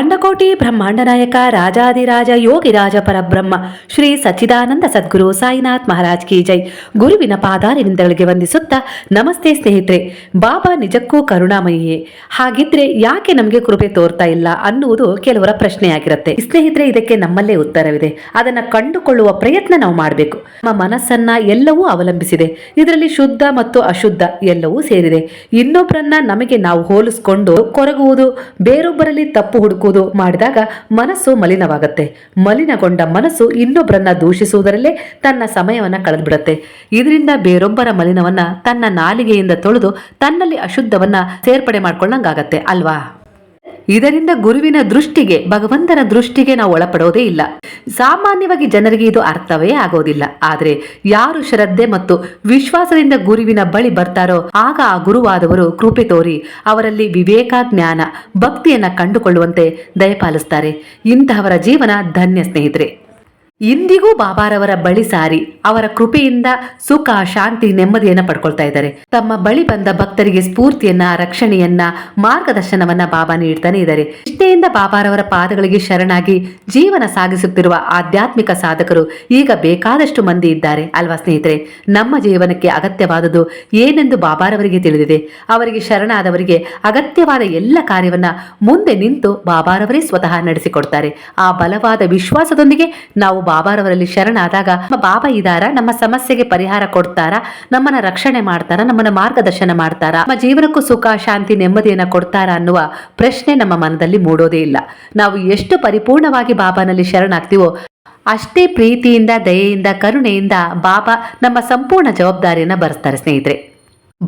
ಅಂಡಕೋಟಿ ಬ್ರಹ್ಮಾಂಡ ನಾಯಕ ರಾಜಾದಿರಾಜ ಯೋಗಿರಾಜ ಪರಬ್ರಹ್ಮ, ಶ್ರೀ ಸಚ್ಚಿದಾನಂದ ಸದ್ಗುರು ಸಾಯಿನಾಥ್ ಮಹಾರಾಜ್ ಕಿ ಜೈ. ಗುರುವಿನ ಪಾದಾರಿನಿಂದಳಿಗೆ ವಂದಿಸುತ್ತಾ ನಮಸ್ತೆ ಸ್ನೇಹಿತರೆ, ಬಾಬಾ ನಿಜಕ್ಕೂ ಕರುಣಾಮಯಿಯೇ. ಹಾಗಿದ್ರೆ ಯಾಕೆ ನಮಗೆ ಕೃಪೆ ತೋರ್ತಾ ಇಲ್ಲ ಅನ್ನುವುದು ಕೆಲವರ ಪ್ರಶ್ನೆಯಾಗಿರುತ್ತೆ. ಸ್ನೇಹಿತರೆ, ಇದಕ್ಕೆ ನಮ್ಮಲ್ಲೇ ಉತ್ತರವಿದೆ. ಅದನ್ನ ಕಂಡುಕೊಳ್ಳುವ ಪ್ರಯತ್ನ ನಾವು ಮಾಡಬೇಕು. ನಮ್ಮ ಮನಸ್ಸನ್ನ ಎಲ್ಲವೂ ಅವಲಂಬಿಸಿದೆ. ಇದರಲ್ಲಿ ಶುದ್ಧ ಮತ್ತು ಅಶುದ್ಧ ಎಲ್ಲವೂ ಸೇರಿದೆ. ಇನ್ನೊಬ್ಬರನ್ನ ನಮಗೆ ನಾವು ಹೋಲಿಸ್ಕೊಂಡು ಕೊರಗುವುದು, ಬೇರೊಬ್ಬರಲ್ಲಿ ತಪ್ಪು ಹುಡುಕುವುದು ಮಾಡಿದಾಗ ಮನಸ್ಸು ಮಲಿನವಾಗುತ್ತೆ. ಮಲಿನಗೊಂಡ ಮನಸ್ಸು ಇನ್ನೊಬ್ಬರನ್ನ ದೂಷಿಸುವುದರಲ್ಲೇ ತನ್ನ ಸಮಯವನ್ನ ಕಳೆದುಬಿಡುತ್ತೆ. ಇದರಿಂದ ಬೇರೊಬ್ಬರ ಮಲಿನವನ್ನ ತನ್ನ ನಾಲಿಗೆಯಿಂದ ತೊಳೆದು ತನ್ನಲ್ಲಿ ಅಶುದ್ಧವನ್ನ ಸೇರ್ಪಡೆ ಮಾಡ್ಕೊಳ್ಳಂಗಾಗತ್ತೆ, ಅಲ್ವಾ? ಇದರಿಂದ ಗುರುವಿನ ದೃಷ್ಟಿಗೆ, ಭಗವಂತನ ದೃಷ್ಟಿಗೆ ನಾವು ಒಳಪಡೋದೇ ಇಲ್ಲ. ಸಾಮಾನ್ಯವಾಗಿ ಜನರಿಗೆ ಇದು ಅರ್ಥವೇ ಆಗೋದಿಲ್ಲ. ಆದರೆ ಯಾರು ಶ್ರದ್ಧೆ ಮತ್ತು ವಿಶ್ವಾಸದಿಂದ ಗುರುವಿನ ಬಳಿ ಬರ್ತಾರೋ, ಆಗ ಆ ಗುರುವಾದವರು ಕೃಪೆ ತೋರಿ ಅವರಲ್ಲಿ ವಿವೇಕ, ಜ್ಞಾನ, ಭಕ್ತಿಯನ್ನ ಕಂಡುಕೊಳ್ಳುವಂತೆ ದಯಪಾಲಿಸ್ತಾರೆ. ಇಂತಹವರ ಜೀವನ ಧನ್ಯ ಸ್ನೇಹಿತರೆ. ಇಂದಿಗೂ ಬಾಬಾರವರ ಬಳಿ ಸಾರಿ ಅವರ ಕೃಪೆಯಿಂದ ಸುಖ, ಶಾಂತಿ, ನೆಮ್ಮದಿಯನ್ನ ಪಡ್ಕೊಳ್ತಾ ಇದ್ದಾರೆ. ತಮ್ಮ ಬಳಿ ಬಂದ ಭಕ್ತರಿಗೆ ಸ್ಫೂರ್ತಿಯನ್ನ, ರಕ್ಷಣೆಯನ್ನ, ಮಾರ್ಗದರ್ಶನವನ್ನ ಬಾಬಾ ನೀಡ್ತಾನೆ ಇದ್ದಾರೆ. ಇಷ್ಟೆಯಿಂದ ಬಾಬಾರವರ ಪಾದಗಳಿಗೆ ಶರಣಾಗಿ ಜೀವನ ಸಾಗಿಸುತ್ತಿರುವ ಆಧ್ಯಾತ್ಮಿಕ ಸಾಧಕರು ಈಗ ಬೇಕಾದಷ್ಟು ಮಂದಿ ಇದ್ದಾರೆ. ಅಲ್ವಾ ಸ್ನೇಹಿತರೆ, ನಮ್ಮ ಜೀವನಕ್ಕೆ ಅಗತ್ಯವಾದದ್ದು ಏನೆಂದು ಬಾಬಾರವರಿಗೆ ತಿಳಿದಿದೆ. ಅವರಿಗೆ ಶರಣಾದವರಿಗೆ ಅಗತ್ಯವಾದ ಎಲ್ಲ ಕಾರ್ಯವನ್ನ ಮುಂದೆ ನಿಂತು ಬಾಬಾರವರೇ ಸ್ವತಃ ನಡೆಸಿಕೊಡ್ತಾರೆ. ಆ ಬಲವಾದ ವಿಶ್ವಾಸದೊಂದಿಗೆ ನಾವು ಬಾಬಾರವರಲ್ಲಿ ಶರಣಾದಾಗ, ನಮ್ಮ ಬಾಬಾ ಇದಾರ? ನಮ್ಮ ಸಮಸ್ಯೆಗೆ ಪರಿಹಾರ ಕೊಡ್ತಾರ? ನಮ್ಮನ್ನ ರಕ್ಷಣೆ ಮಾಡ್ತಾರ? ನಮ್ಮನ್ನ ಮಾರ್ಗದರ್ಶನ ಮಾಡ್ತಾರ? ನಮ್ಮ ಜೀವನಕ್ಕೂ ಸುಖ, ಶಾಂತಿ, ನೆಮ್ಮದಿಯನ್ನ ಕೊಡ್ತಾರ ಅನ್ನುವ ಪ್ರಶ್ನೆ ನಮ್ಮ ಮನದಲ್ಲಿ ಮೂಡೋದೇ ಇಲ್ಲ. ನಾವು ಎಷ್ಟು ಪರಿಪೂರ್ಣವಾಗಿ ಬಾಬಾನಲ್ಲಿ ಶರಣಾಗ್ತೀವೋ, ಅಷ್ಟೇ ಪ್ರೀತಿಯಿಂದ, ದಯೆಯಿಂದ, ಕರುಣೆಯಿಂದ ಬಾಬಾ ನಮ್ಮ ಸಂಪೂರ್ಣ ಜವಾಬ್ದಾರಿಯನ್ನ ಬರ್ತಾರೆ ಸ್ನೇಹಿತರೆ.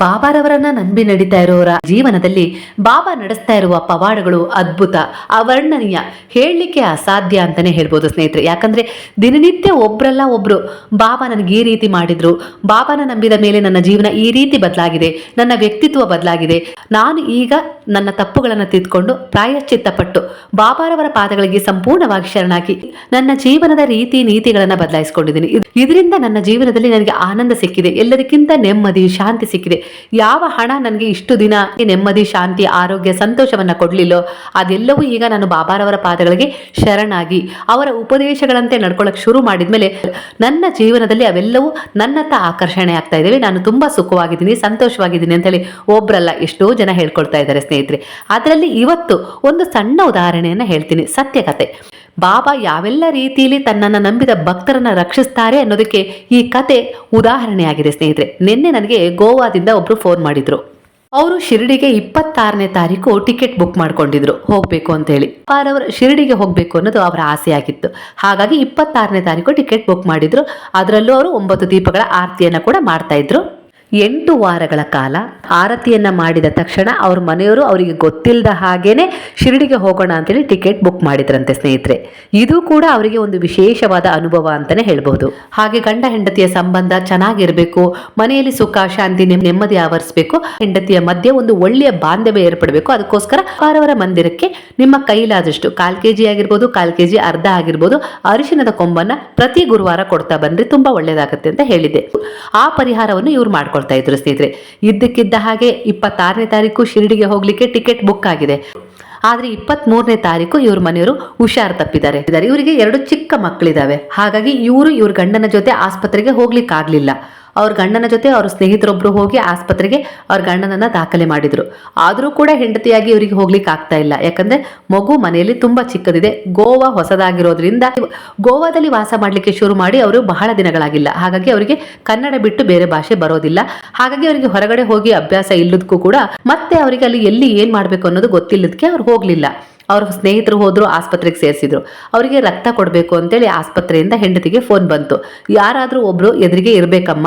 ಬಾಬಾರವರನ್ನ ನಂಬಿ ನಡೀತಾ ಇರೋರ ಜೀವನದಲ್ಲಿ ಬಾಬಾ ನಡೆಸ್ತಾ ಇರುವ ಪವಾಡಗಳು ಅದ್ಭುತ, ಅವರ್ಣನೀಯ, ಹೇಳಲಿಕ್ಕೆ ಅಸಾಧ್ಯ ಅಂತಾನೆ ಹೇಳ್ಬೋದು ಸ್ನೇಹಿತರೆ. ಯಾಕಂದ್ರೆ ದಿನನಿತ್ಯ ಒಬ್ರಲ್ಲ ಒಬ್ರು ಬಾಬಾ ನನಗೆ ಈ ರೀತಿ ಮಾಡಿದ್ರು, ಬಾಬಾನ ನಂಬಿದ ಮೇಲೆ ನನ್ನ ಜೀವನ ಈ ರೀತಿ ಬದಲಾಗಿದೆ, ನನ್ನ ವ್ಯಕ್ತಿತ್ವ ಬದಲಾಗಿದೆ, ನಾನು ಈಗ ನನ್ನ ತಪ್ಪುಗಳನ್ನು ತಿದ್ಕೊಂಡು ಪ್ರಾಯಶ್ಚಿತ್ತಪಟ್ಟು ಬಾಬಾರವರ ಪಾದಗಳಿಗೆ ಸಂಪೂರ್ಣವಾಗಿ ಶರಣಾಗಿ ನನ್ನ ಜೀವನದ ರೀತಿ ನೀತಿಗಳನ್ನು ಬದಲಾಯಿಸಿಕೊಂಡಿದ್ದೀನಿ. ಇದರಿಂದ ನನ್ನ ಜೀವನದಲ್ಲಿ ನನಗೆ ಆನಂದ ಸಿಕ್ಕಿದೆ, ಎಲ್ಲದಕ್ಕಿಂತ ನೆಮ್ಮದಿ, ಶಾಂತಿ ಸಿಕ್ಕಿದೆ. ಯಾವ ಹಣ ನನಗೆ ಇಷ್ಟು ದಿನ ನೆಮ್ಮದಿ, ಶಾಂತಿ, ಆರೋಗ್ಯ, ಸಂತೋಷವನ್ನ ಕೊಡಲಿಲ್ಲೋ, ಅದೆಲ್ಲವೂ ಈಗ ನಾನು ಬಾಬಾರವರ ಪಾದಗಳಿಗೆ ಶರಣಾಗಿ ಅವರ ಉಪದೇಶಗಳಂತೆ ನಡ್ಕೊಳ್ಳೋಕೆ ಶುರು ಮಾಡಿದ್ಮೇಲೆ ನನ್ನ ಜೀವನದಲ್ಲಿ ಅವೆಲ್ಲವೂ ನನ್ನತ್ತ ಆಕರ್ಷಣೆ ಆಗ್ತಾ ಇದ್ದೇವೆ. ನಾನು ತುಂಬ ಸುಖವಾಗಿದ್ದೀನಿ, ಸಂತೋಷವಾಗಿದ್ದೀನಿ ಅಂತೇಳಿ ಒಬ್ರಲ್ಲ ಎಷ್ಟೋ ಜನ ಹೇಳ್ಕೊಳ್ತಾ ಇದ್ದಾರೆ ಸ್ನೇಹಿತರೆ. ಅದರಲ್ಲಿ ಇವತ್ತು ಒಂದು ಸಣ್ಣ ಉದಾಹರಣೆಯನ್ನು ಹೇಳ್ತೀನಿ. ಸತ್ಯ ಕತೆ ಬಾಬಾ ಯಾವೆಲ್ಲ ರೀತಿಯಲ್ಲಿ ತನ್ನನ್ನು ನಂಬಿದ ಭಕ್ತರನ್ನ ರಕ್ಷಿಸ್ತಾರೆ ಅನ್ನೋದಕ್ಕೆ ಈ ಕತೆ ಉದಾಹರಣೆಯಾಗಿದೆ, ಸ್ನೇಹಿತರೆ. ನಿನ್ನೆ ನನಗೆ ಗೋವಾದಿಂದ ಒಬ್ಬರು ಫೋನ್ ಮಾಡಿದ್ರು. ಅವರು ಶಿರಡಿಗೆ ಇಪ್ಪತ್ತಾರನೇ ತಾರೀಕು ಟಿಕೆಟ್ ಬುಕ್ ಮಾಡ್ಕೊಂಡಿದ್ರು. ಹೋಗ್ಬೇಕು ಅಂತ ಹೇಳಿ ಅವರ ಶಿರಡಿಗೆ ಹೋಗ್ಬೇಕು ಅನ್ನೋದು ಅವರ ಆಸೆಯಾಗಿತ್ತು. ಹಾಗಾಗಿ ಇಪ್ಪತ್ತಾರನೇ ತಾರೀಕು ಟಿಕೆಟ್ ಬುಕ್ ಮಾಡಿದ್ರು. ಅದರಲ್ಲೂ ಅವರು ಒಂಬತ್ತು ದೀಪಗಳ ಆರತಿಯನ್ನು ಕೂಡ ಮಾಡ್ತಾ ಇದ್ರು. ಎಂಟು ವಾರಗಳ ಕಾಲ ಆರತಿಯನ್ನ ಮಾಡಿದ ತಕ್ಷಣ ಅವ್ರ ಮನೆಯವರು ಅವರಿಗೆ ಗೊತ್ತಿಲ್ಲದ ಹಾಗೇನೆ ಶಿರಡಿಗೆ ಹೋಗೋಣ ಅಂತೇಳಿ ಟಿಕೆಟ್ ಬುಕ್ ಮಾಡಿದ್ರಂತೆ ಸ್ನೇಹಿತರೆ. ಇದು ಕೂಡ ಅವರಿಗೆ ಒಂದು ವಿಶೇಷವಾದ ಅನುಭವ ಅಂತಾನೆ ಹೇಳ್ಬಹುದು. ಹಾಗೆ ಗಂಡ ಹೆಂಡತಿಯ ಸಂಬಂಧ ಚೆನ್ನಾಗಿರಬೇಕು, ಮನೆಯಲ್ಲಿ ಸುಖ, ಶಾಂತಿ, ನೆಮ್- ನೆಮ್ಮದಿ ಆವರಿಸಬೇಕು, ಹೆಂಡತಿಯ ಮಧ್ಯೆ ಒಂದು ಒಳ್ಳೆಯ ಬಾಂಧವ್ಯ ಏರ್ಪಡಬೇಕು. ಅದಕ್ಕೋಸ್ಕರ ಅವರವರ ಮಂದಿರಕ್ಕೆ ನಿಮ್ಮ ಕೈಲಾದಷ್ಟು ಕಾಲ್ ಕೆಜಿ ಆಗಿರ್ಬೋದು, ಕಾಲ್ ಕೆಜಿ ಅರ್ಧ ಆಗಿರ್ಬೋದು ಅರಿಶಿನದ ಕೊಂಬನ್ನ ಪ್ರತಿ ಗುರುವಾರ ಕೊಡ್ತಾ ಬಂದ್ರೆ ತುಂಬಾ ಒಳ್ಳೇದಾಗುತ್ತೆ ಅಂತ ಹೇಳಿದೆ ಆ ಪರಿಹಾರವನ್ನು ಇವ್ರು ಮಾಡ್ಕೊಳ್ತಾ ಇದ್ರು ಸ್ನೇಹಿತರೆ. ಇದ್ದಕ್ಕಿದ್ದ ಹಾಗೆ ಇಪ್ಪತ್ತಾರನೇ ತಾರೀಕು ಶಿರಡಿಗೆ ಹೋಗ್ಲಿಕ್ಕೆ ಟಿಕೆಟ್ ಬುಕ್ ಆಗಿದೆ. ಆದ್ರೆ ಇಪ್ಪತ್ತ್ ಮೂರನೇ ತಾರೀಕು ಇವ್ರ ಮನೆಯವರು ಹುಷಾರ್ ತಪ್ಪಿದ್ದಾರೆ. ಇವರಿಗೆ ಎರಡು ಚಿಕ್ಕ ಮಕ್ಕಳಿದಾವೆ ಹಾಗಾಗಿ ಇವರು ಇವ್ರ ಗಂಡನ ಜೊತೆ ಆಸ್ಪತ್ರೆಗೆ ಹೋಗ್ಲಿಕ್ಕೆ ಆಗ್ಲಿಲ್ಲ ಅವ್ರ ಗಂಡನ ಜೊತೆ ಅವ್ರ ಸ್ನೇಹಿತರೊಬ್ರು ಹೋಗಿ ಆಸ್ಪತ್ರೆಗೆ ಅವ್ರ ಗಂಡನನ್ನ ದಾಖಲೆ ಮಾಡಿದ್ರು. ಆದರೂ ಕೂಡ ಹೆಂಡತಿಯಾಗಿ ಇವರಿಗೆ ಹೋಗ್ಲಿಕ್ಕೆ ಆಗ್ತಾ ಇಲ್ಲ. ಯಾಕಂದ್ರೆ ಮಗು ಮನೆಯಲ್ಲಿ ತುಂಬಾ ಚಿಕ್ಕದಿದೆ. ಗೋವಾ ಹೊಸದಾಗಿರೋದ್ರಿಂದ ಗೋವಾದಲ್ಲಿ ವಾಸ ಮಾಡ್ಲಿಕ್ಕೆ ಶುರು ಮಾಡಿ ಅವರು ಬಹಳ ದಿನಗಳಾಗಿಲ್ಲ. ಹಾಗಾಗಿ ಅವರಿಗೆ ಕನ್ನಡ ಬಿಟ್ಟು ಬೇರೆ ಭಾಷೆ ಬರೋದಿಲ್ಲ. ಹಾಗಾಗಿ ಅವರಿಗೆ ಹೊರಗಡೆ ಹೋಗಿ ಅಭ್ಯಾಸ ಇಲ್ಲದಕ್ಕೂ ಕೂಡ ಮತ್ತೆ ಅವರಿಗೆ ಅಲ್ಲಿ ಎಲ್ಲಿ ಏನ್ ಮಾಡ್ಬೇಕು ಅನ್ನೋದು ಗೊತ್ತಿಲ್ಲದಕ್ಕೆ ಅವ್ರು ಹೋಗ್ಲಿಲ್ಲ. ಅವ್ರ ಸ್ನೇಹಿತರು ಹೋದ್ರು, ಆಸ್ಪತ್ರೆಗೆ ಸೇರಿಸಿದ್ರು. ಅವರಿಗೆ ರಕ್ತ ಕೊಡಬೇಕು ಅಂತೇಳಿ ಆಸ್ಪತ್ರೆಯಿಂದ ಹೆಂಡತಿಗೆ ಫೋನ್ ಬಂತು. ಯಾರಾದರೂ ಒಬ್ರು ಎದುರಿಗೆ ಇರಬೇಕಮ್ಮ.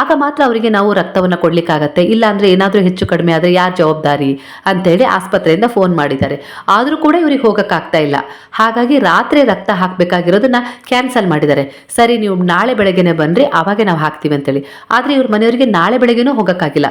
ಆಗ ಮಾತ್ರ ಅವರಿಗೆ ನಾವು ರಕ್ತವನ್ನ ಕೊಡ್ಲಿಕ್ಕಾಗತ್ತೆ. ಇಲ್ಲ ಅಂದ್ರೆ ಏನಾದರೂ ಹೆಚ್ಚು ಕಡಿಮೆ ಆದ್ರೆ ಯಾರು ಜವಾಬ್ದಾರಿ ಅಂತೇಳಿ ಆಸ್ಪತ್ರೆಯಿಂದ ಫೋನ್ ಮಾಡಿದ್ದಾರೆ. ಆದರೂ ಕೂಡ ಇವ್ರಿಗೆ ಹೋಗೋಕ್ಕಾಗ್ತಾ ಇಲ್ಲ. ಹಾಗಾಗಿ ರಾತ್ರಿ ರಕ್ತ ಹಾಕಬೇಕಾಗಿರೋದನ್ನ ಕ್ಯಾನ್ಸಲ್ ಮಾಡಿದ್ದಾರೆ. ಸರಿ, ನೀವು ನಾಳೆ ಬೆಳಗ್ಗೆನೆ ಬನ್ನಿರಿ ಅವಾಗ ನಾವು ಹಾಕ್ತೀವಿ ಅಂತೇಳಿ. ಆದ್ರೆ ಇವ್ರ ಮನೆಯವರಿಗೆ ನಾಳೆ ಬೆಳಗ್ಗೆನೂ ಹೋಗಕ್ಕಾಗಿಲ್ಲ.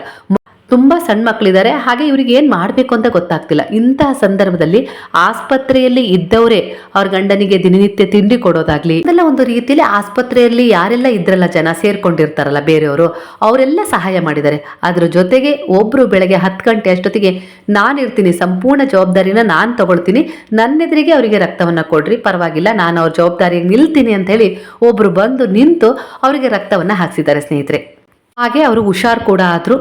ತುಂಬ ಸಣ್ಣ ಮಕ್ಕಳಿದ್ದಾರೆ ಹಾಗೆ ಇವ್ರಿಗೆ ಏನು ಮಾಡಬೇಕು ಅಂತ ಗೊತ್ತಾಗ್ತಿಲ್ಲ. ಇಂತಹ ಸಂದರ್ಭದಲ್ಲಿ ಆಸ್ಪತ್ರೆಯಲ್ಲಿ ಇದ್ದವರೇ ಅವ್ರ ಗಂಡನಿಗೆ ದಿನನಿತ್ಯ ತಿಂಡಿ ಕೊಡೋದಾಗ್ಲಿ ಇದೆಲ್ಲ ಒಂದು ರೀತಿಯಲ್ಲಿ ಆಸ್ಪತ್ರೆಯಲ್ಲಿ ಯಾರೆಲ್ಲ ಇದ್ರಲ್ಲ ಜನ ಸೇರ್ಕೊಂಡಿರ್ತಾರಲ್ಲ ಬೇರೆಯವರು, ಅವರೆಲ್ಲ ಸಹಾಯ ಮಾಡಿದ್ದಾರೆ. ಅದ್ರ ಜೊತೆಗೆ ಒಬ್ರು ಬೆಳಗ್ಗೆ ಹತ್ತು ಗಂಟೆ ಅಷ್ಟೊತ್ತಿಗೆ ನಾನು ಇರ್ತೀನಿ, ಸಂಪೂರ್ಣ ಜವಾಬ್ದಾರಿನ ನಾನು ತಗೊಳ್ತೀನಿ, ನನ್ನೆದುರಿಗೆ ಅವರಿಗೆ ರಕ್ತವನ್ನು ಕೊಡ್ರಿ, ಪರವಾಗಿಲ್ಲ, ನಾನು ಅವ್ರ ಜವಾಬ್ದಾರಿಗೆ ನಿಲ್ತೀನಿ ಅಂತ ಹೇಳಿ ಒಬ್ರು ಬಂದು ನಿಂತು ಅವರಿಗೆ ರಕ್ತವನ್ನು ಹಾಕ್ಸಿದ್ದಾರೆ ಸ್ನೇಹಿತರೆ. ಹಾಗೆ ಅವರು ಹುಷಾರ್ ಕೂಡ ಆದ್ರು.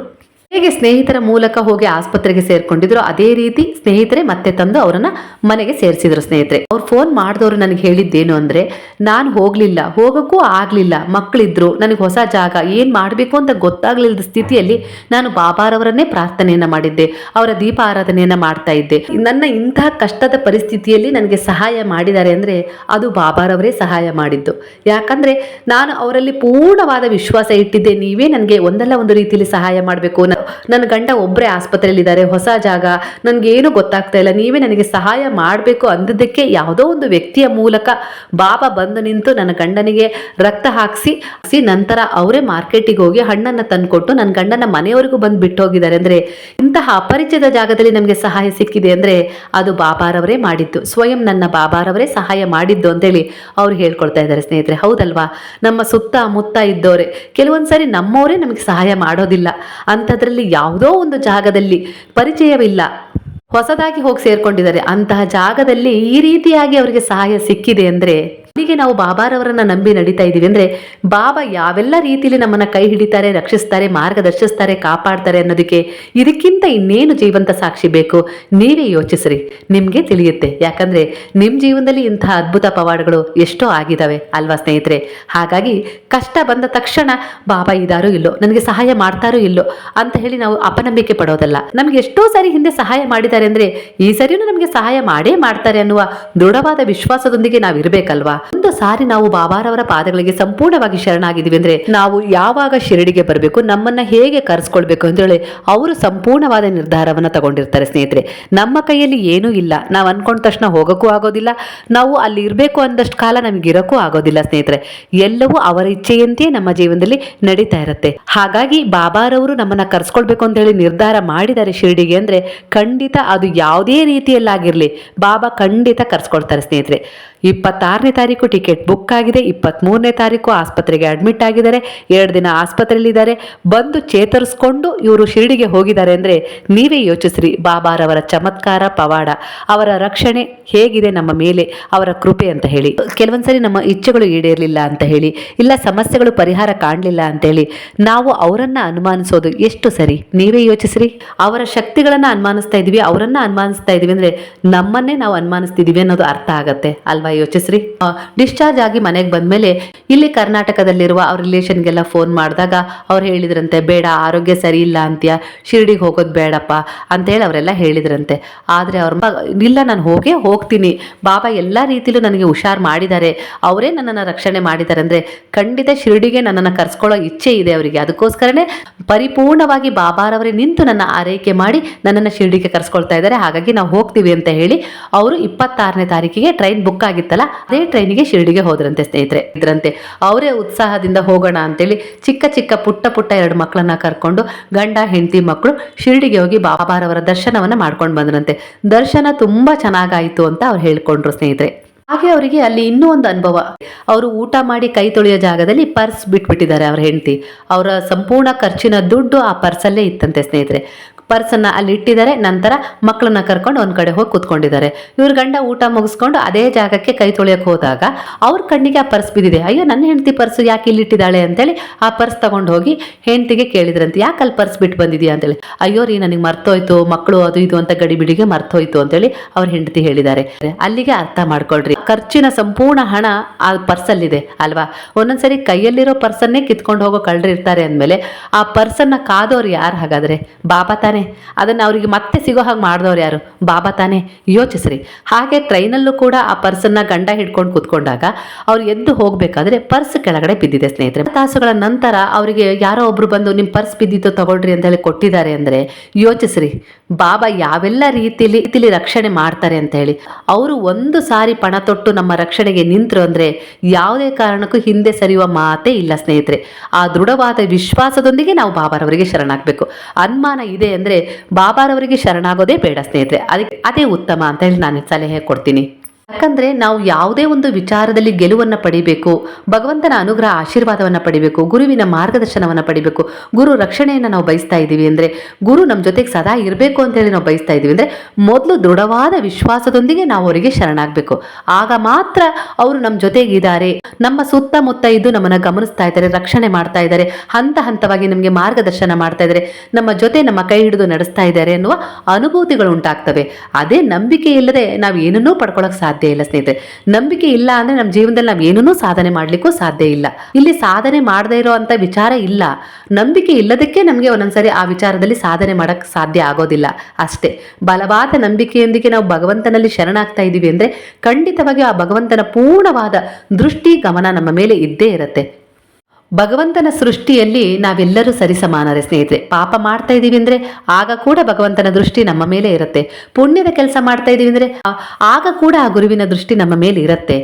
ಹೇಗೆ ಸ್ನೇಹಿತರ ಮೂಲಕ ಹೋಗಿ ಆಸ್ಪತ್ರೆಗೆ ಸೇರ್ಕೊಂಡಿದ್ರು ಅದೇ ರೀತಿ ಸ್ನೇಹಿತರೆ ಮತ್ತೆ ತಂದು ಅವರನ್ನ ಮನೆಗೆ ಸೇರಿಸಿದ್ರು ಸ್ನೇಹಿತರೆ. ಅವ್ರು ಫೋನ್ ಮಾಡಿದವರು ನನಗೆ ಹೇಳಿದ್ದೇನು ಅಂದ್ರೆ, ನಾನು ಹೋಗ್ಲಿಲ್ಲ, ಹೋಗಕ್ಕೂ ಆಗ್ಲಿಲ್ಲ ಮಕ್ಕಳಿದ್ರು ನನಗೆ ಹೊಸ ಜಾಗ, ಏನ್ ಮಾಡಬೇಕು ಅಂತ ಗೊತ್ತಾಗ್ಲಿಲ್ಲದ ಸ್ಥಿತಿಯಲ್ಲಿ ನಾನು ಬಾಬಾರವರನ್ನೇ ಪ್ರಾರ್ಥನೆಯನ್ನ ಮಾಡಿದ್ದೆ, ಅವರ ದೀಪ ಆರಾಧನೆಯನ್ನ ಮಾಡ್ತಾ ಇದ್ದೆ. ನನ್ನ ಇಂತಹ ಕಷ್ಟದ ಪರಿಸ್ಥಿತಿಯಲ್ಲಿ ನನಗೆ ಸಹಾಯ ಮಾಡಿದ್ದಾರೆ ಅಂದ್ರೆ ಅದು ಬಾಬಾರವರೇ ಸಹಾಯ ಮಾಡಿದ್ದು. ಯಾಕಂದ್ರೆ ನಾನು ಅವರಲ್ಲಿ ಪೂರ್ಣವಾದ ವಿಶ್ವಾಸ ಇಟ್ಟಿದ್ದೆ, ನೀವೇ ನನಗೆ ಒಂದಲ್ಲ ಒಂದು ರೀತಿಯಲ್ಲಿ ಸಹಾಯ ಮಾಡಬೇಕು. ನನ್ನ ಗಂಡ ಒಬ್ಬರೇ ಆಸ್ಪತ್ರೆಯಲ್ಲಿದ್ದಾರೆ, ಹೊಸ ಜಾಗ. ನನಗೇನು ಗೊತ್ತಾಗ್ತಾ ಇಲ್ಲ. ನೀವೇ ನನಗೆ ಸಹಾಯ ಮಾಡಬೇಕು ಅಂದಿದ್ದಕ್ಕೆ ಯಾವುದೋ ಒಂದು ವ್ಯಕ್ತಿಯ ಮೂಲಕ ಬಾಬಾ ಬಂದು ನಿಂತು ನನ್ನ ಗಂಡನಿಗೆ ರಕ್ತ ಹಾಕಿಸಿ ನಂತರ ಅವರೇ ಮಾರ್ಕೆಟಿಗೆ ಹೋಗಿ ಹಣ್ಣನ್ನು ತಂದುಕೊಟ್ಟು ನನ್ನ ಗಂಡನ ಮನೆಯವರೆಗೂ ಬಂದು ಬಿಟ್ಟು ಹೋಗಿದ್ದಾರೆ ಅಂದರೆ ಇಂತಹ ಅಪರಿಚಿತ ಜಾಗದಲ್ಲಿ ನಮಗೆ ಸಹಾಯ ಸಿಕ್ಕಿದೆ ಅಂದರೆ ಅದು ಬಾಬಾರವರೇ ಮಾಡಿದ್ದು. ಸ್ವಯಂ ನನ್ನ ಬಾಬಾರವರೇ ಸಹಾಯ ಮಾಡಿದ್ದು ಅಂತೇಳಿ ಅವ್ರು ಹೇಳ್ಕೊಳ್ತಾ ಇದ್ದಾರೆ ಸ್ನೇಹಿತರೆ. ಹೌದಲ್ವಾ? ನಮ್ಮ ಸುತ್ತ ಮುತ್ತ ಇದ್ದವರೇ ಕೆಲವೊಂದು ಸಾರಿ ನಮ್ಮವರೇ ನಮಗೆ ಸಹಾಯ ಮಾಡೋದಿಲ್ಲ. ಅಂಥದ್ರಲ್ಲಿ ಯಾವುದೋ ಒಂದು ಜಾಗದಲ್ಲಿ ಪರಿಚಯವಿಲ್ಲ. ಹೊಸದಾಗಿ ಹೋಗಿ ಸೇರ್ಕೊಂಡಿದ್ದಾರೆ. ಅಂತಹ ಜಾಗದಲ್ಲಿ ಈ ರೀತಿಯಾಗಿ ಅವರಿಗೆ ಸಹಾಯ ಸಿಕ್ಕಿದೆ ಅಂದರೆ ಹೀಗೆ ನಾವು ಬಾಬಾರವರನ್ನ ನಂಬಿ ನಡೀತಾ ಇದ್ದೀವಿ. ಅಂದ್ರೆ ಬಾಬಾ ಯಾವೆಲ್ಲ ರೀತಿಯಲ್ಲಿ ನಮ್ಮನ್ನ ಕೈ ಹಿಡಿತಾರೆ, ರಕ್ಷಿಸ್ತಾರೆ, ಮಾರ್ಗದರ್ಶಿಸ್ತಾರೆ, ಕಾಪಾಡ್ತಾರೆ ಅನ್ನೋದಕ್ಕೆ ಇದಕ್ಕಿಂತ ಇನ್ನೇನು ಜೀವಂತ ಸಾಕ್ಷಿ ಬೇಕು? ನೀವೇ ಯೋಚಿಸ್ರಿ. ನಿಮ್ಗೆ ತಿಳಿಯುತ್ತೆ. ಯಾಕಂದ್ರೆ ನಿಮ್ ಜೀವನದಲ್ಲಿ ಇಂತಹ ಅದ್ಭುತ ಪವಾಡಗಳು ಎಷ್ಟೋ ಆಗಿದಾವೆ ಅಲ್ವಾ ಸ್ನೇಹಿತರೆ? ಹಾಗಾಗಿ ಕಷ್ಟ ಬಂದ ತಕ್ಷಣ ಬಾಬಾ ಇದಾರೋ ಇಲ್ಲೋ, ನನಗೆ ಸಹಾಯ ಮಾಡ್ತಾರೋ ಇಲ್ಲೋ ಅಂತ ಹೇಳಿ ನಾವು ಅಪನಂಬಿಕೆ ಪಡೋದಲ್ಲ. ನಮ್ಗೆ ಎಷ್ಟೋ ಸಾರಿ ಹಿಂದೆ ಸಹಾಯ ಮಾಡಿದ್ದಾರೆ ಅಂದ್ರೆ ಈ ಸರಿನೂ ನಮಗೆ ಸಹಾಯ ಮಾಡೇ ಮಾಡ್ತಾರೆ ಅನ್ನುವ ದೃಢವಾದ ವಿಶ್ವಾಸದೊಂದಿಗೆ ನಾವು ಇರಬೇಕಲ್ವಾ ಒಂದು ಸಾರಿ ನಾವು ಬಾಬಾರವರ ಪಾದಗಳಿಗೆ ಸಂಪೂರ್ಣವಾಗಿ ಶರಣಾಗಿದ್ದೀವಿ ಅಂದ್ರೆ ನಾವು ಯಾವಾಗ ಶಿರಡಿಗೆ ಬರಬೇಕು, ನಮ್ಮನ್ನ ಹೇಗೆ ಕರೆಸ್ಕೊಳ್ಬೇಕು ಅಂತ ಹೇಳಿ ಅವರು ಸಂಪೂರ್ಣವಾದ ನಿರ್ಧಾರವನ್ನ ತಗೊಂಡಿರ್ತಾರೆ ಸ್ನೇಹಿತರೆ. ನಮ್ಮ ಕೈಯಲ್ಲಿ ಏನೂ ಇಲ್ಲ. ನಾವು ಅನ್ಕೊಂಡ ತಕ್ಷಣ ಹೋಗಕ್ಕೂ ಆಗೋದಿಲ್ಲ. ನಾವು ಅಲ್ಲಿ ಇರಬೇಕು ಅಂದಷ್ಟು ಕಾಲ ನಮ್ಗೆ ಇರೋಕ್ಕೂ ಆಗೋದಿಲ್ಲ ಸ್ನೇಹಿತರೆ. ಎಲ್ಲವೂ ಅವರ ಇಚ್ಛೆಯಂತೆಯೇ ನಮ್ಮ ಜೀವನದಲ್ಲಿ ನಡೀತಾ ಇರುತ್ತೆ. ಹಾಗಾಗಿ ಬಾಬಾರವರು ನಮ್ಮನ್ನ ಕರ್ಸ್ಕೊಳ್ಬೇಕು ಅಂತ ಹೇಳಿ ನಿರ್ಧಾರ ಮಾಡಿದ್ದಾರೆ ಶಿರಡಿಗೆ ಅಂದ್ರೆ ಖಂಡಿತ ಅದು ಯಾವುದೇ ರೀತಿಯಲ್ಲಾಗಿರ್ಲಿ, ಬಾಬಾ ಖಂಡಿತ ಕರ್ಸ್ಕೊಳ್ತಾರೆ ಸ್ನೇಹಿತರೆ. ಇಪ್ಪತ್ತಾರನೇ ತಾರೀಕು ಟಿಕೆಟ್ ಬುಕ್ ಆಗಿದೆ ಇಪ್ಪತ್ತ್ಮೂರನೇ ತಾರೀಕು ಆಸ್ಪತ್ರೆಗೆ ಅಡ್ಮಿಟ್ ಆಗಿದ್ದಾರೆ, ಎರಡು ದಿನ ಆಸ್ಪತ್ರೆಯಲ್ಲಿದ್ದಾರೆ. ಬಂದು ಚೇತರಿಸ್ಕೊಂಡು ಇವರು ಶಿರಡಿಗೆ ಹೋಗಿದ್ದಾರೆ ಅಂದರೆ ನೀವೇ ಯೋಚಿಸ್ರಿ, ಬಾಬಾರವರ ಚಮತ್ಕಾರ, ಪವಾಡ. ಅವರ ರಕ್ಷಣೆ ಹೇಗಿದೆ ನಮ್ಮ ಮೇಲೆ, ಅವರ ಕೃಪೆ ಅಂತ ಹೇಳಿ. ಕೆಲವೊಂದ್ಸರಿ ನಮ್ಮ ಇಚ್ಛೆಗಳು ಈಡೇರಲಿಲ್ಲ ಅಂತ ಹೇಳಿ, ಇಲ್ಲ ಸಮಸ್ಯೆಗಳು ಪರಿಹಾರ ಕಾಣಲಿಲ್ಲ ಅಂತ ಹೇಳಿ, ನಾವು ಅವರನ್ನು ಅನುಮಾನಿಸೋದು ಎಷ್ಟು ಸರಿ? ನೀವೇ ಯೋಚಿಸ್ರಿ. ಅವರ ಶಕ್ತಿಗಳನ್ನು ಅನುಮಾನಿಸ್ತಾ ಇದ್ದೀವಿ ಅವರನ್ನು ಅನುಮಾನಿಸ್ತಾ ಇದೀವಿ ಅಂದ್ರೆ ನಮ್ಮನ್ನೇ ನಾವು ಅನುಮಾನಿಸ್ತಿದೀವಿ ಅನ್ನೋದು ಅರ್ಥ ಆಗತ್ತೆ, ಅಲ್ವಾ ಯೋಚಿಸ್ರಿ? ಡಿಸ್ಚಾರ್ಜ್ ಆಗಿ ಮನೆಗೆ ಬಂದ್ಮೇಲೆ ಇಲ್ಲಿ ಕರ್ನಾಟಕದಲ್ಲಿರುವ ಅವ್ರ ರಿಲೇಷನ್ಗೆಲ್ಲ ಫೋನ್ ಮಾಡಿದಾಗ ಅವ್ರು ಹೇಳಿದ್ರಂತೆ, ಬೇಡ, ಆರೋಗ್ಯ ಸರಿ ಇಲ್ಲ ಅಂತ್ಯ, ಶಿರ್ಡಿಗೆ ಹೋಗೋದು ಬೇಡಪ್ಪ ಅಂತ ಹೇಳಿ ಅವರೆಲ್ಲ ಹೇಳಿದ್ರಂತೆ. ಆದರೆ ಅವ್ರ ಇಲ್ಲ, ನಾನು ಹೋಗೇ ಹೋಗ್ತೀನಿ. ಬಾಬಾ ಎಲ್ಲ ರೀತಿಲೂ ನನಗೆ ಹುಷಾರ್ ಮಾಡಿದ್ದಾರೆ ಅವರೇ ನನ್ನನ್ನು ರಕ್ಷಣೆ ಮಾಡಿದ್ದಾರೆ ಅಂದರೆ ಖಂಡಿತ ಶಿರ್ಡಿಗೆ ನನ್ನನ್ನು ಕರ್ಸ್ಕೊಳ್ಳೋ ಇಚ್ಛೆ ಇದೆ ಅವರಿಗೆ. ಅದಕ್ಕೋಸ್ಕರನೇ ಪರಿಪೂರ್ಣವಾಗಿ ಬಾಬಾರವರೇ ನಿಂತು ನನ್ನ ಆರೈಕೆ ಮಾಡಿ ನನ್ನನ್ನು ಶಿರ್ಡಿಗೆ ಕರ್ಸ್ಕೊಳ್ತಾ ಇದ್ದಾರೆ ಹಾಗಾಗಿ ನಾವು ಹೋಗ್ತೀವಿ ಅಂತ ಹೇಳಿ ಅವರು ಇಪ್ಪತ್ತಾರನೇ ತಾರೀಕಿಗೆ ಟ್ರೈನ್ ಬುಕ್ ಆಗಿತ್ತಲ್ಲ, ಅದೇ ಶಿರಡಿಗೆ ಹೋದ್ರಂತೆ ಸ್ನೇಹಿತರೆ. ಇದ್ರಂತೆ ಅವರೇ ಉತ್ಸಾಹದಿಂದ ಹೋಗೋಣ ಅಂತೇಳಿ ಚಿಕ್ಕ ಚಿಕ್ಕ ಪುಟ್ಟ ಪುಟ್ಟ ಎರಡು ಮಕ್ಕಳನ್ನ ಕರ್ಕೊಂಡು ಗಂಡ, ಹೆಂಡತಿ ಮಕ್ಕಳು ಶಿರಡಿಗೆ ಹೋಗಿ ಬಾಬಾರವರ ದರ್ಶನವನ್ನ ಮಾಡ್ಕೊಂಡು ಬಂದ್ರಂತೆ. ದರ್ಶನ ತುಂಬಾ ಚೆನ್ನಾಗಾಯಿತು ಅಂತ ಅವ್ರು ಹೇಳ್ಕೊಂಡ್ರು ಸ್ನೇಹಿತರೆ. ಹಾಗೆ ಅವರಿಗೆ ಅಲ್ಲಿ ಇನ್ನೂ ಒಂದು ಅನುಭವ. ಅವರು ಊಟ ಮಾಡಿ ಕೈ ತೊಳೆಯೋ ಜಾಗದಲ್ಲಿ ಪರ್ಸ್ ಬಿಟ್ಬಿಟ್ಟಿದ್ದಾರೆ ಅವ್ರ ಹೆಂಡತಿ. ಅವರ ಸಂಪೂರ್ಣ ಖರ್ಚಿನ ದುಡ್ಡು ಆ ಪರ್ಸಲ್ಲೇ ಇತ್ತಂತೆ ಸ್ನೇಹಿತರೆ. ಪರ್ಸನ್ನ ಅಲ್ಲಿ ಇಟ್ಟಿದ್ದಾರೆ, ನಂತರ ಮಕ್ಕಳನ್ನ ಕರ್ಕೊಂಡು ಒಂದ್ ಕಡೆ ಹೋಗಿ ಕೂತ್ಕೊಂಡಿದ್ದಾರೆ. ಇವ್ರ ಗಂಡ ಊಟ ಮುಗಿಸ್ಕೊಂಡು ಅದೇ ಜಾಗಕ್ಕೆ ಕೈ ತೊಳೆಯಕ್ಕೆ ಹೋದಾಗ ಅವ್ರ ಕಣ್ಣಿಗೆ ಆ ಪರ್ಸ್ ಬಿದ್ದಿದೆ. ಅಯ್ಯೋ ನನ್ನ ಹೆಂಡತಿ ಪರ್ಸ್ ಯಾಕೆ ಇಲ್ಲಿ ಇಟ್ಟಿದ್ದಾಳೆ ಅಂತೇಳಿ ಆ ಪರ್ಸ್ ತಗೊಂಡು ಹೋಗಿ ಹೆಂಡತಿಗೆ ಕೇಳಿದ್ರಂತೆ, ಯಾಕೆ ಅಲ್ಲಿ ಪರ್ಸ್ ಬಿಟ್ಟು ಬಂದಿದೆಯಾ? ಅಂತೇಳಿ. ಅಯ್ಯೋ ರೀ, ನನಗೆ ಮರ್ತೋಯ್ತು ಮಕ್ಕಳು ಅದು ಇದು ಅಂತ ಗಡಿಬಿಡಿಗೆ ಮರ್ತೋಯ್ತು, ಅಂತೇಳಿ ಅವ್ರ ಹೆಂಡತಿ ಹೇಳಿದ್ದಾರೆ. ಅಲ್ಲಿಗೆ ಅರ್ಥ ಮಾಡ್ಕೊಳ್ರಿ. ಖರ್ಚಿನ ಸಂಪೂರ್ಣ ಹಣ ಆ ಪರ್ಸಲ್ಲಿದೆ ಅಲ್ವಾ? ಒಂದೊಂದ್ಸರಿ ಕೈಯಲ್ಲಿರೋ ಪರ್ಸನ್ನೇ ಕಿತ್ಕೊಂಡು ಹೋಗೋ ಕಳ್ಳರು ಇರ್ತಾರೆ ಅಂದಮೇಲೆ ಆ ಪರ್ಸನ್ನ ಕಾದೋರು ಯಾರು ಹಾಗಾದ್ರೆ? ಬಾಬಾ ತಾನೇ. ಅದನ್ನ ಅವರಿಗೆ ಮತ್ತೆ ಸಿಗೋ ಹಾಗೆ ಮಾಡಿದವ್ರು ಯಾರು? ಬಾಬಾ ತಾನೇ. ಯೋಚಿಸ್ರಿ. ಹಾಗೆ ಟ್ರೈನಲ್ಲೂ ಕೂಡ ಆ ಪರ್ಸನ್ನ ಗಂಡ ಹಿಡ್ಕೊಂಡು ಕೂತ್ಕೊಂಡಾಗ ಅವ್ರು ಎದ್ದು ಹೋಗಬೇಕಾದ್ರೆ ಪರ್ಸ್ ಕೆಳಗಡೆ ಬಿದ್ದಿದೆ ಸ್ನೇಹಿತರೆ. ತಾಸುಗಳ ನಂತರ ಅವರಿಗೆ ಯಾರೋ ಒಬ್ರು ಬಂದು ನಿಮ್ಮ ಪರ್ಸ್ ಬಿದ್ದಿತ್ತು, ತಗೊಳ್ರಿ ಅಂತ ಹೇಳಿ ಕೊಟ್ಟಿದ್ದಾರೆ ಅಂದರೆ ಯೋಚಿಸ್ರಿ. ಬಾಬಾ ಯಾವೆಲ್ಲ ರೀತಿಯಲ್ಲಿ ರೀತಿಲಿ ರಕ್ಷಣೆ ಮಾಡ್ತಾರೆ ಅಂತ ಹೇಳಿ. ಅವರು ಒಂದು ಸಾರಿ ಪಣ ತೊಟ್ಟು ನಮ್ಮ ರಕ್ಷಣೆಗೆ ನಿಂತರು ಅಂದರೆ ಯಾವುದೇ ಕಾರಣಕ್ಕೂ ಹಿಂದೆ ಸರಿಯುವ ಮಾತೇ ಇಲ್ಲ, ಸ್ನೇಹಿತರೆ. ಆ ದೃಢವಾದ ವಿಶ್ವಾಸದೊಂದಿಗೆ ನಾವು ಬಾಬಾರವರಿಗೆ ಶರಣಾಗಬೇಕು. ಅನುಮಾನ ಇದೆ ಅಂದರೆ ಬಾಬಾರವರಿಗೆ ಶರಣಾಗೋದೇ ಬೇಡ, ಸ್ನೇಹಿತರೆ. ಅದಕ್ಕೆ ಅದೇ ಉತ್ತಮ ಅಂತ ಹೇಳಿ ನಾನು ಸಲಹೆ ಕೊಡ್ತೀನಿ. ಯಾಕಂದ್ರೆ ನಾವು ಯಾವುದೇ ಒಂದು ವಿಚಾರದಲ್ಲಿ ಗೆಲುವನ್ನು ಪಡಿಬೇಕು, ಭಗವಂತನ ಅನುಗ್ರಹ ಆಶೀರ್ವಾದವನ್ನು ಪಡಿಬೇಕು, ಗುರುವಿನ ಮಾರ್ಗದರ್ಶನವನ್ನು ಪಡಿಬೇಕು, ಗುರು ರಕ್ಷಣೆಯನ್ನು ನಾವು ಬಯಸ್ತಾ ಇದ್ದೀವಿ ಅಂದರೆ, ಗುರು ನಮ್ಮ ಜೊತೆಗೆ ಸದಾ ಇರಬೇಕು ಅಂತೇಳಿ ನಾವು ಬಯಸ್ತಾ ಇದ್ದೀವಿ ಅಂದರೆ, ಮೊದಲು ದೃಢವಾದ ವಿಶ್ವಾಸದೊಂದಿಗೆ ನಾವು ಅವರಿಗೆ ಶರಣಾಗಬೇಕು. ಆಗ ಮಾತ್ರ ಅವರು ನಮ್ಮ ಜೊತೆಗಿದ್ದಾರೆ, ನಮ್ಮ ಸುತ್ತಮುತ್ತ ಇದ್ದು ನಮ್ಮನ್ನು ಗಮನಿಸ್ತಾ ಇದ್ದಾರೆ, ರಕ್ಷಣೆ ಮಾಡ್ತಾ ಇದ್ದಾರೆ, ಹಂತ ಹಂತವಾಗಿ ನಮಗೆ ಮಾರ್ಗದರ್ಶನ ಮಾಡ್ತಾ ಇದ್ದಾರೆ, ನಮ್ಮ ಜೊತೆ ನಮ್ಮ ಕೈ ಹಿಡಿದು ನಡೆಸ್ತಾ ಇದ್ದಾರೆ ಅನ್ನುವ ಅನುಭೂತಿಗಳು ಉಂಟಾಗ್ತವೆ. ಅದೇ ನಂಬಿಕೆ ಇಲ್ಲದೆ ನಾವು ಏನನ್ನೂ ಪಡ್ಕೊಳ್ಳೋಕೆ ಸಾಧ್ಯ ಇಲ್ಲ ಸ್ನೇಹಿತರೆ. ನಂಬಿಕೆ ಇಲ್ಲ ಅಂದ್ರೆ ನಮ್ಮ ಜೀವನದಲ್ಲಿ ನಾವು ಏನನ್ನೂ ಸಾಧನೆ ಮಾಡ್ಲಿಕ್ಕೂ ಸಾಧ್ಯ ಇಲ್ಲ. ಇಲ್ಲಿ ಸಾಧನೆ ಮಾಡದೇ ಇರೋ ಅಂತ ವಿಚಾರ ಇಲ್ಲ. ನಂಬಿಕೆ ಇಲ್ಲದಕ್ಕೆ ನಮಗೆ ಒಂದೊಂದ್ಸರಿ ಆ ವಿಚಾರದಲ್ಲಿ ಸಾಧನೆ ಮಾಡಕ್ ಸಾಧ್ಯ ಆಗೋದಿಲ್ಲ. ಅಷ್ಟೇ. ಬಲವಾದ ನಂಬಿಕೆಯೊಂದಿಗೆ ನಾವು ಭಗವಂತನಲ್ಲಿ ಶರಣಾಗ್ತಾ ಇದ್ದೀವಿ ಅಂದ್ರೆ ಖಂಡಿತವಾಗಿ ಆ ಭಗವಂತನ ಪೂರ್ಣವಾದ ದೃಷ್ಟಿ ಗಮನ ನಮ್ಮ ಮೇಲೆ ಇದ್ದೇ ಇರುತ್ತೆ. ಭಗವಂತನ ಸೃಷ್ಟಿಯಲ್ಲಿ ನಾವೆಲ್ಲರೂ ಸರಿಸಮಾನರೇ ಸ್ನೇಹಿತರೆ. ಪಾಪ ಮಾಡ್ತಾ ಇದ್ದೀವಿ ಅಂದರೆ ಆಗ ಕೂಡ ಭಗವಂತನ ದೃಷ್ಟಿ ನಮ್ಮ ಮೇಲೆ ಇರುತ್ತೆ. ಪುಣ್ಯದ ಕೆಲಸ ಮಾಡ್ತಾ ಇದ್ದೀವಿ ಅಂದರೆ ಆಗ ಕೂಡ ಆ ಗುರುವಿನ ದೃಷ್ಟಿ ನಮ್ಮ ಮೇಲೆ ಇರುತ್ತೆ.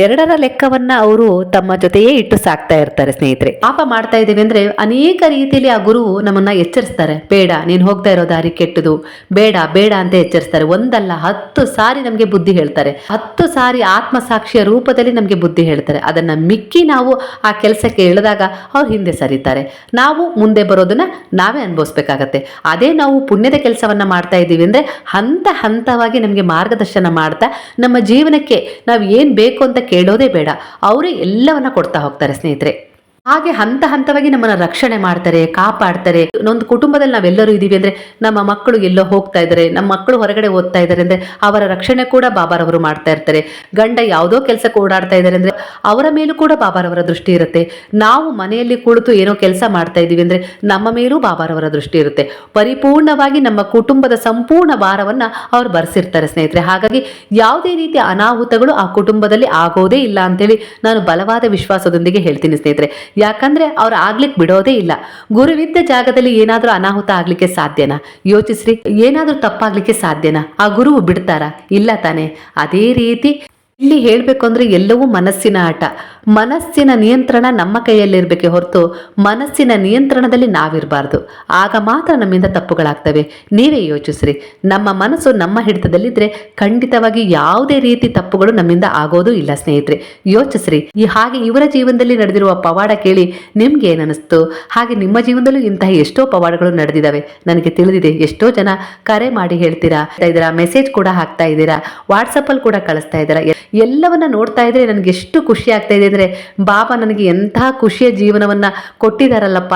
ಎರಡರ ಲೆಕ್ಕವನ್ನ ಅವರು ತಮ್ಮ ಜೊತೆಯೇ ಇಟ್ಟು ಸಾಕ್ತಾ ಇರ್ತಾರೆ ಸ್ನೇಹಿತರೆ. ಪಾಪ ಮಾಡ್ತಾ ಇದ್ದೀವಿ ಅಂದ್ರೆ ಅನೇಕ ರೀತಿಯಲ್ಲಿ ಆ ಗುರು ನಮ್ಮನ್ನ ಎಚ್ಚರಿಸ್ತಾರೆ. ಬೇಡ, ನೀನು ಹೋಗ್ತಾ ಇರೋ ದಾರಿ ಕೆಟ್ಟದು. ಬೇಡ ಬೇಡ ಅಂತ ಎಚ್ಚರಿಸ್ತಾರೆ. ಒಂದಲ್ಲ, ಹತ್ತು ಸಾರಿ ನಮಗೆ ಬುದ್ಧಿ ಹೇಳ್ತಾರೆ. ಹತ್ತು ಸಾರಿ ಆತ್ಮಸಾಕ್ಷಿಯ ರೂಪದಲ್ಲಿ ನಮಗೆ ಬುದ್ಧಿ ಹೇಳ್ತಾರೆ. ಅದನ್ನ ಮಿಕ್ಕಿ ನಾವು ಆ ಕೆಲಸಕ್ಕೆ ಇಳಿದಾಗ ಅವ್ರು ಹಿಂದೆ ಸರಿತಾರೆ. ನಾವು ಮುಂದೆ ಬರೋದನ್ನ ನಾವೇ ಅನುಭವಿಸ್ಬೇಕಾಗತ್ತೆ. ಅದೇ ನಾವು ಪುಣ್ಯದ ಕೆಲಸವನ್ನ ಮಾಡ್ತಾ ಇದ್ದೀವಿ ಅಂದ್ರೆ ಹಂತ ಹಂತವಾಗಿ ನಮಗೆ ಮಾರ್ಗದರ್ಶನ ಮಾಡ್ತಾ ನಮ್ಮ ಜೀವನಕ್ಕೆ ನಾವು ಏನು ಬೇಕು ಅಂತ ಕೇಳೋದೇ ಬೇಡ. ಅವರೇ ಎಲ್ಲವನ್ನ ಕೊಡ್ತಾ ಹೋಗ್ತಾರೆ ಸ್ನೇಹಿತರೆ. ಹಾಗೆ ಹಂತ ಹಂತವಾಗಿ ನಮ್ಮನ್ನ ರಕ್ಷಣೆ ಮಾಡ್ತಾರೆ, ಕಾಪಾಡ್ತಾರೆ. ಒಂದು ಕುಟುಂಬದಲ್ಲಿ ನಾವೆಲ್ಲರೂ ಇದೀವಿ ಅಂದ್ರೆ ನಮ್ಮ ಮಕ್ಕಳು ಎಲ್ಲೋ ಹೋಗ್ತಾ ಇದ್ದಾರೆ ನಮ್ಮ ಮಕ್ಕಳು ಹೊರಗಡೆ ಓದ್ತಾ ಇದ್ದಾರೆ ಅಂದ್ರೆ ಅವರ ರಕ್ಷಣೆ ಕೂಡ ಬಾಬಾರವರು ಮಾಡ್ತಾ ಇರ್ತಾರೆ. ಗಂಡ ಯಾವುದೋ ಕೆಲಸಕ್ಕೆ ಓಡಾಡ್ತಾ ಇದ್ದಾರೆ ಅಂದ್ರೆ ಅವರ ಮೇಲೂ ಕೂಡ ಬಾಬಾರವರ ದೃಷ್ಟಿ ಇರುತ್ತೆ. ನಾವು ಮನೆಯಲ್ಲಿ ಕುಳಿತು ಏನೋ ಕೆಲಸ ಮಾಡ್ತಾ ಇದೀವಿ ಅಂದ್ರೆ ನಮ್ಮ ಮೇಲೂ ಬಾಬಾರವರ ದೃಷ್ಟಿ ಇರುತ್ತೆ. ಪರಿಪೂರ್ಣವಾಗಿ ನಮ್ಮ ಕುಟುಂಬದ ಸಂಪೂರ್ಣ ಭಾರವನ್ನ ಅವ್ರು ಬರ್ಸಿರ್ತಾರೆ ಸ್ನೇಹಿತರೆ. ಹಾಗಾಗಿ ಯಾವುದೇ ರೀತಿಯ ಅನಾಹುತಗಳು ಆ ಕುಟುಂಬದಲ್ಲಿ ಆಗೋದೇ ಇಲ್ಲ ಅಂತೇಳಿ ನಾನು ಬಲವಾದ ವಿಶ್ವಾಸದೊಂದಿಗೆ ಹೇಳ್ತೀನಿ ಸ್ನೇಹಿತರೆ. ಯಾಕಂದ್ರೆ ಅವ್ರು ಆಗ್ಲಿಕ್ಕೆ ಬಿಡೋದೇ ಇಲ್ಲ. ಗುರುವಿದ್ದ ಜಾಗದಲ್ಲಿ ಏನಾದ್ರೂ ಅನಾಹುತ ಆಗ್ಲಿಕ್ಕೆ ಸಾಧ್ಯನಾ? ಯೋಚಿಸ್ರಿ, ಏನಾದ್ರೂ ತಪ್ಪಾಗ್ಲಿಕ್ಕೆ ಸಾಧ್ಯನಾ? ಆ ಗುರುವು ಬಿಡ್ತಾರಾ? ಇಲ್ಲ ತಾನೆ. ಅದೇ ರೀತಿ ಇಲ್ಲಿ ಹೇಳಬೇಕು ಅಂದ್ರೆ ಎಲ್ಲವೂ ಮನಸ್ಸಿನ ಆಟ. ಮನಸ್ಸಿನ ನಿಯಂತ್ರಣ ನಮ್ಮ ಕೈಯಲ್ಲಿರಬೇಕೆ ಹೊರತು ಮನಸ್ಸಿನ ನಿಯಂತ್ರಣದಲ್ಲಿ ನಾವಿರಬಾರ್ದು. ಆಗ ಮಾತ್ರ ನಮ್ಮಿಂದ ತಪ್ಪುಗಳಾಗ್ತವೆ. ನೀವೇ ಯೋಚಿಸ್ರಿ. ನಮ್ಮ ಮನಸ್ಸು ನಮ್ಮ ಹಿಡಿತದಲ್ಲಿದ್ದರೆ ಖಂಡಿತವಾಗಿ ಯಾವುದೇ ರೀತಿ ತಪ್ಪುಗಳು ನಮ್ಮಿಂದ ಆಗೋದು ಇಲ್ಲ ಸ್ನೇಹಿತರೆ. ಯೋಚಿಸ್ರಿ. ಈ ಹಾಗೆ ಇವರ ಜೀವನದಲ್ಲಿ ನಡೆದಿರುವ ಪವಾಡ ಕೇಳಿ ನಿಮ್ಗೆ ಏನನಿಸ್ತು ಹಾಗೆ ನಿಮ್ಮ ಜೀವನದಲ್ಲೂ ಇಂತಹ ಎಷ್ಟೋ ಪವಾಡಗಳು ನಡೆದಿದ್ದಾವೆ. ನನಗೆ ತಿಳಿದಿದೆ. ಎಷ್ಟೋ ಜನ ಕರೆ ಮಾಡಿ ಹೇಳ್ತೀರಾ? ಇದರ ಮೆಸೇಜ್ ಕೂಡ ಹಾಕ್ತಾ ಇದ್ದೀರಾ? ವಾಟ್ಸಪ್ ಅಲ್ಲಿ ಕೂಡ ಕಳಿಸ್ತಾ ಇದ್ದೀರಾ? ಎಲ್ಲವನ್ನ ನೋಡ್ತಾ ಇದ್ರೆ ನನಗೆ ಎಷ್ಟು ಖುಷಿ ಆಗ್ತಾ ಇದೆ ಅಂದ್ರೆ, ಬಾಬಾ ನನಗೆ ಎಂತಹ ಖುಷಿಯ ಜೀವನವನ್ನ ಕೊಟ್ಟಿದಾರಲ್ಲಪ್ಪ.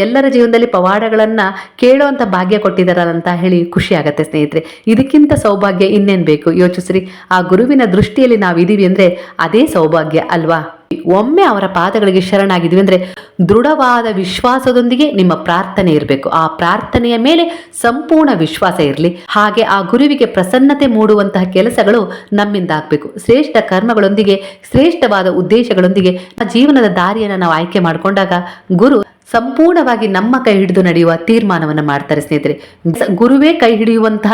ಎಲ್ಲರ ಜೀವನದಲ್ಲಿ ಪವಾಡಗಳನ್ನ ಕೇಳುವಂತ ಭಾಗ್ಯ ಕೊಟ್ಟಿದಾರಲ್ಲ ಅಂತ ಹೇಳಿ ಖುಷಿ ಆಗತ್ತೆ ಸ್ನೇಹಿತರೆ. ಇದಕ್ಕಿಂತ ಸೌಭಾಗ್ಯ ಇನ್ನೇನ್ ಬೇಕು? ಯೋಚಿಸ್ರಿ. ಆ ಗುರುವಿನ ದೃಷ್ಟಿಯಲ್ಲಿ ನಾವಿದೀವಿ ಅಂದ್ರೆ, ಅದೇ ಸೌಭಾಗ್ಯ ಅಲ್ವಾ? ಒಮ್ಮೆ ಅವರ ಪಾದಗಳಿಗೆ ಶರಣಾಗಿದ್ವಿ ಅಂದ್ರೆ ದೃಢವಾದ ವಿಶ್ವಾಸದೊಂದಿಗೆ ನಿಮ್ಮ ಪ್ರಾರ್ಥನೆ ಇರಬೇಕು. ಆ ಪ್ರಾರ್ಥನೆಯ ಮೇಲೆ ಸಂಪೂರ್ಣ ವಿಶ್ವಾಸ ಇರಲಿ. ಹಾಗೆ ಆ ಗುರುವಿಗೆ ಪ್ರಸನ್ನತೆ ಮೂಡುವಂತಹ ಕೆಲಸಗಳು ನಮ್ಮಿಂದ ಆಗಬೇಕು. ಶ್ರೇಷ್ಠ ಕರ್ಮಗಳೊಂದಿಗೆ, ಶ್ರೇಷ್ಠವಾದ ಉದ್ದೇಶಗಳೊಂದಿಗೆ ಜೀವನದ ದಾರಿಯನ್ನು ನಾವು ಆಯ್ಕೆ ಮಾಡಿಕೊಂಡಾಗ ಗುರು ಸಂಪೂರ್ಣವಾಗಿ ನಮ್ಮ ಕೈ ಹಿಡಿದು ನಡೆಯುವ ತೀರ್ಮಾನವನ್ನು ಮಾಡ್ತಾರೆ ಸ್ನೇಹಿತರೆ. ಗುರುವೇ ಕೈ ಹಿಡಿಯುವಂತಹ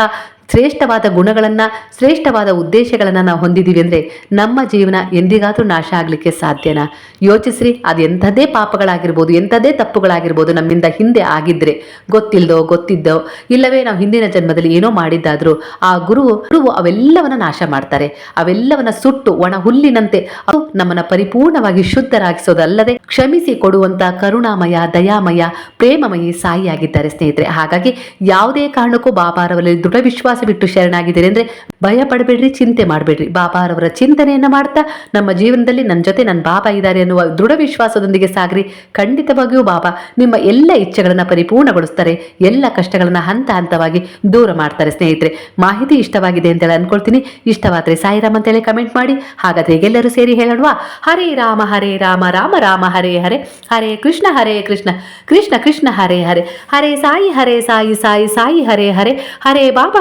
ಶ್ರೇಷ್ಠವಾದ ಗುಣಗಳನ್ನ, ಶ್ರೇಷ್ಠವಾದ ಉದ್ದೇಶಗಳನ್ನ ನಾವು ಹೊಂದಿದ್ದೀವಿ ಅಂದ್ರೆ ನಮ್ಮ ಜೀವನ ಎಂದಿಗಾದ್ರೂ ನಾಶ ಆಗ್ಲಿಕ್ಕೆ ಸಾಧ್ಯನಾ? ಯೋಚಿಸ್ರಿ, ಅದು ಎಂಥದೇ ಪಾಪಗಳಾಗಿರ್ಬೋದು ಎಂಥದೇ ತಪ್ಪುಗಳಾಗಿರ್ಬೋದು ನಮ್ಮಿಂದ ಹಿಂದೆ ಆಗಿದ್ರೆ ಗೊತ್ತಿಲ್ಲದೋ ಗೊತ್ತಿದ್ದೋ, ಇಲ್ಲವೇ ನಾವು ಹಿಂದಿನ ಜನ್ಮದಲ್ಲಿ ಏನೋ ಮಾಡಿದ್ದಾದರೂ ಆ ಗುರು ಗುರುವು ಅವೆಲ್ಲವನ್ನ ನಾಶ ಮಾಡ್ತಾರೆ. ಅವೆಲ್ಲವನ್ನ ಸುಟ್ಟು, ಒಣ ಹುಲ್ಲಿನಂತೆ ಅವು ನಮ್ಮನ್ನ ಪರಿಪೂರ್ಣವಾಗಿ ಶುದ್ಧರಾಗಿಸೋದಲ್ಲದೆ ಕ್ಷಮಿಸಿ ಕೊಡುವಂತ ಕರುಣಾಮಯ, ದಯಾಮಯ, ಪ್ರೇಮಮಯಿ ಸಾಯಿಯಾಗಿದ್ದಾರೆ ಸ್ನೇಹಿತರೆ. ಹಾಗಾಗಿ ಯಾವುದೇ ಕಾರಣಕ್ಕೂ ಬಾಬಾರವರಲ್ಲಿ ದೃಢ ವಿಶ್ವಾಸ ಬಿಟ್ಟು ಶರಣಾಗಿದ್ದೀರಿ ಅಂದ್ರೆ ಭಯ ಪಡಬೇಡ್ರಿ, ಚಿಂತೆ ಮಾಡಬೇಡ್ರಿ. ಬಾಬಾರವರ ಚಿಂತನೆಯನ್ನ ಮಾಡ್ತಾ ನಮ್ಮ ಜೀವನದಲ್ಲಿ ನನ್ನ ಜೊತೆ ನನ್ನ ಬಾಬಾ ಇದ್ದಾರೆ ಅನ್ನುವ ದೃಢ ವಿಶ್ವಾಸದೊಂದಿಗೆ ಸಾಗ್ರಿ. ಖಂಡಿತವಾಗಿಯೂ ಬಾಬಾ, ನಿಮ್ಮ ಎಲ್ಲ ಇಚ್ಛೆಗಳನ್ನ ಪರಿಪೂರ್ಣಗೊಳಿಸ್ತಾರೆ. ಎಲ್ಲ ಕಷ್ಟಗಳನ್ನ ಹಂತ ಹಂತವಾಗಿ ದೂರ ಮಾಡ್ತಾರೆ ಸ್ನೇಹಿತರೆ. ಮಾಹಿತಿ ಇಷ್ಟವಾಗಿದೆ ಅಂತ ಹೇಳಿ ಅನ್ಕೊಳ್ತೀನಿ. ಇಷ್ಟವಾದ್ರೆ ಸಾಯಿರಾಮ್ ಅಂತೇಳಿ ಕಮೆಂಟ್ ಮಾಡಿ. ಹಾಗಾದ್ರೆ ಎಲ್ಲರೂ ಸೇರಿ ಹೇಳೋಣವಾ? ಹರೇ ರಾಮ ಹರೇ ರಾಮ ರಾಮ ರಾಮ, ಹರೇ ಹರೇ. ಹರೇ ಕೃಷ್ಣ ಹರೇ ಕೃಷ್ಣ. ಕೃಷ್ಣ ಕೃಷ್ಣ, ಹರೇ ಹರೇ. ಹರೇ ಸಾಯಿ ಹರೇ ಸಾಯಿ ಸಾಯಿ ಸಾಯಿ, ಹರೇ ಹರೇ. ಹರೇ ಬಾಬಾ